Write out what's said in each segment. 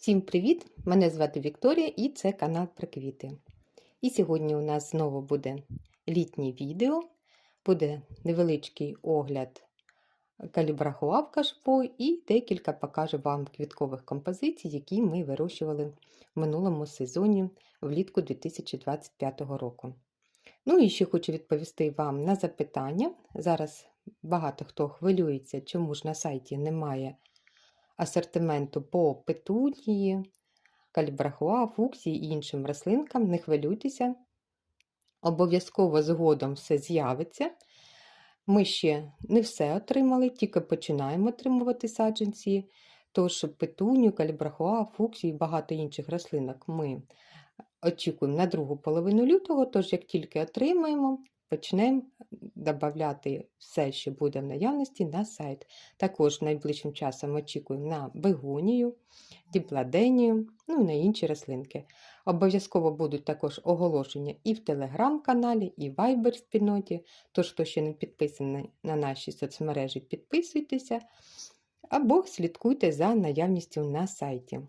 Всім привіт! Мене звати Вікторія і це канал про квіти. І сьогодні у нас знову буде літнє відео, буде невеличкий огляд калібрахуа в кашпо і декілька покажу вам квіткових композицій, які ми вирощували в минулому сезоні влітку 2025 року. Ну і ще хочу відповісти вам на запитання. Зараз багато хто хвилюється, чому ж на сайті немає асортименту по петунії, калібрахуа, фуксії і іншим рослинкам. Не хвилюйтеся, обов'язково згодом все з'явиться. Ми ще не все отримали, тільки починаємо отримувати саджанці. Тож петуню, калібрахуа, фуксію і багато інших рослинок ми очікуємо на другу половину лютого, тож як тільки отримаємо, почнемо додати все, що буде в наявності на сайт. Також найближчим часом очікуємо на бегонію, діпладенію, ну і на інші рослинки. Обов'язково будуть також оголошення і в телеграм-каналі, і в Viber спільноті. Тож, хто ще не підписаний на наші соцмережі, підписуйтеся або слідкуйте за наявністю на сайті.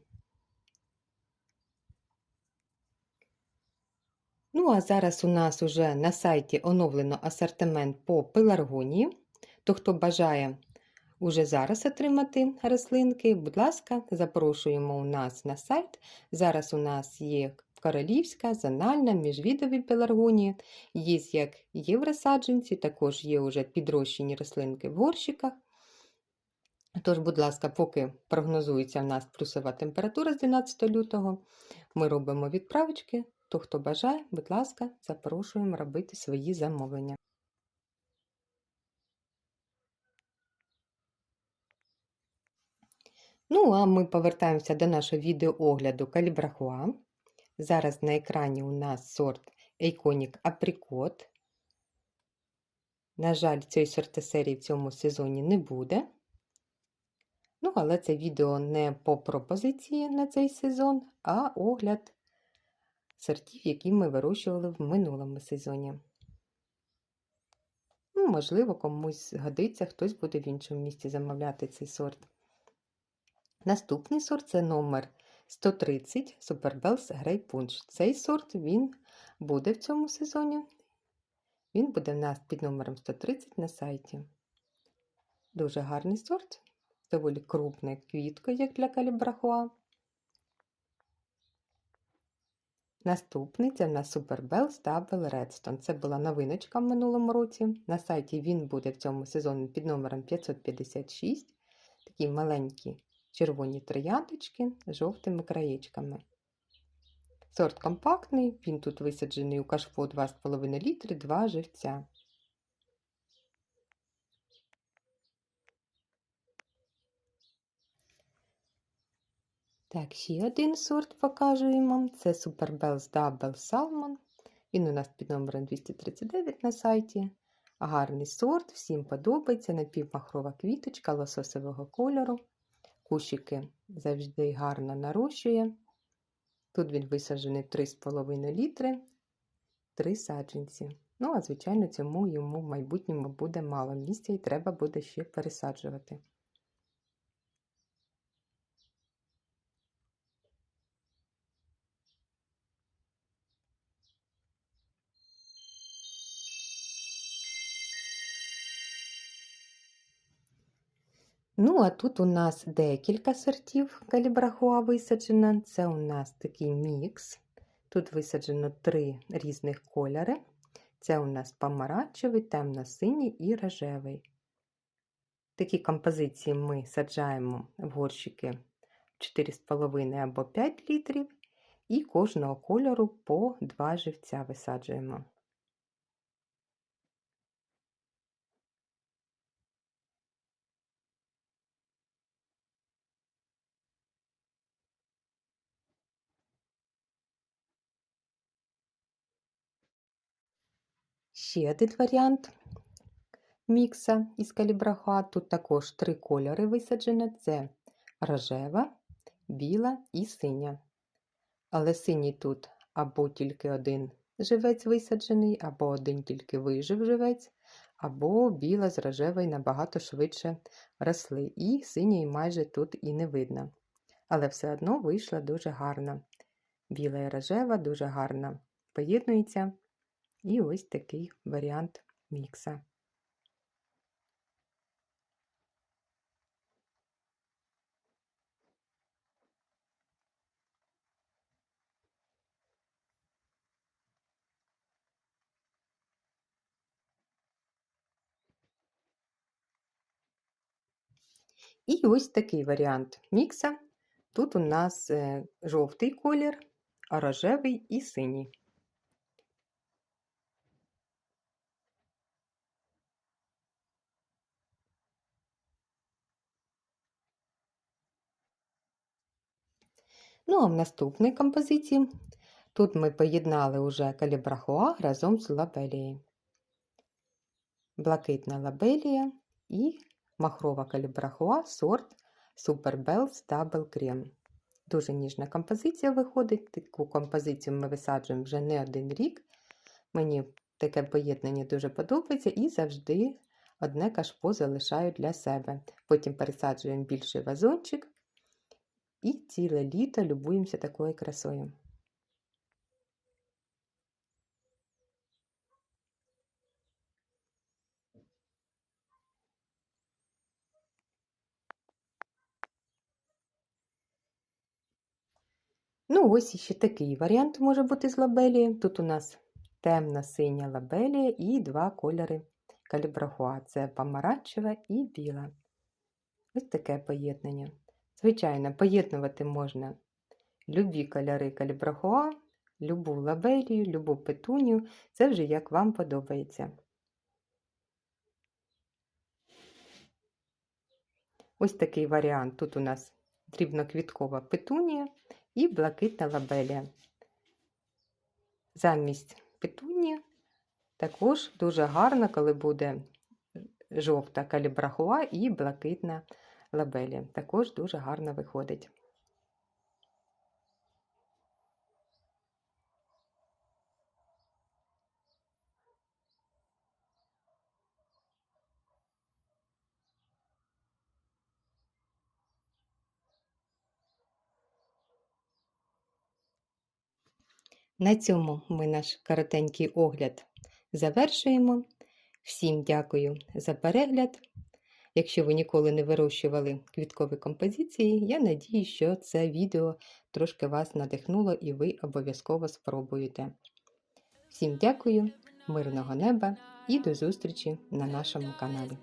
Ну, а зараз у нас уже на сайті оновлено асортимент по пеларгонії. То, хто бажає уже зараз отримати рослинки, будь ласка, запрошуємо у нас на сайт. Зараз у нас є королівська, зональна, міжвідові пеларгонії, є як євросаджанці, також є вже підрощені рослинки в горщиках. Тож, будь ласка, поки прогнозується в нас плюсова температура з 12 лютого, ми робимо відправочки. То, хто бажає, будь ласка, запрошуємо робити свої замовлення. Ну, а ми повертаємося до нашого відеоогляду калібрахуа. Зараз на екрані у нас сорт Iconic Apricot. На жаль, цієї сортосерії в цьому сезоні не буде. Ну, але це відео не по пропозиції на цей сезон, а огляд сортів, які ми вирощували в минулому сезоні. Ну, Можливо, комусь згодиться, хтось буде в іншому місці замовляти цей сорт. Наступний сорт це номер 130 Superbells Grey Punch. Цей сорт він буде в цьому сезоні. Він буде в нас під номером 130 на сайті. Дуже гарний сорт, доволі крупна квітка, як для калібрахуа. Наступний це в нас Super Bells Double Redstone. Це була новиночка в минулому році. На сайті він буде в цьому сезоні під номером 556. Такі маленькі червоні трояндочки з жовтими краєчками. Сорт компактний, він тут висаджений у кашпо 2,5 літри, 2 живця. Так, ще один сорт покажуємо. Це Super Bells Double Salmon. Він у нас під номером 239 на сайті. Гарний сорт, всім подобається. Напівмахрова квіточка лососового кольору. Кущики завжди гарно нарощує. Тут він висаджений 3,5 літри, 3 саджанці. Ну, а звичайно, цьому йому в майбутньому буде мало місця і треба буде ще пересаджувати. Ну, а тут у нас декілька сортів калібрахуа висаджено. Це у нас такий мікс. Тут висаджено три різних кольори. Це у нас помаранчевий, темно-синій і рожевий. Такі композиції ми саджаємо в горщики 4,5 або 5 літрів, і кожного кольору по 2 живця висаджуємо. Ще один варіант мікса із калібраха. Тут також три кольори висаджено: це рожева, біла і синя. Але синій тут або тільки один живець висаджений, або один тільки вижив живець, або біла з рожевою набагато швидше росли. І синій майже тут і не видно. але все одно вийшла дуже гарна. Біла і рожева дуже гарно поєднується. І ось такий варіант мікса. І ось такий варіант мікса. Тут у нас е, жовтий колір, рожевий і синій. Ну, а в наступній композиції тут ми поєднали уже калібрахуа разом з лабелією. Блакитна лабелія і махрова калібрахуа сорт Super Bells Double Cream. Дуже ніжна композиція виходить. Таку композицію ми висаджуємо вже не один рік. Мені таке поєднання дуже подобається і завжди одне кашпо залишаю для себе. Потім пересаджуємо більший вазончик і ціле літо любуємося такою красою. Ну, ось іще такий варіант може бути з лабелії. Тут у нас темна синя лабелія і два кольори калібрахуа. Це помаранчева і біла. Ось таке поєднання. Звичайно, поєднувати можна любі кольори калібрахуа, любу лабелію, любу петунію. Це вже як вам подобається. Ось такий варіант. Тут у нас дрібноквіткова петунія і блакитна лабелія. Замість петунії також дуже гарно, коли буде жовта калібрахуа і блакитна лабелія. Також дуже гарно виходить. На цьому ми наш коротенький огляд завершуємо. Всім дякую за перегляд. Якщо ви ніколи не вирощували квіткові композиції, я надію, що це відео трошки вас надихнуло і ви обов'язково спробуєте. Всім дякую, мирного неба і до зустрічі на нашому каналі.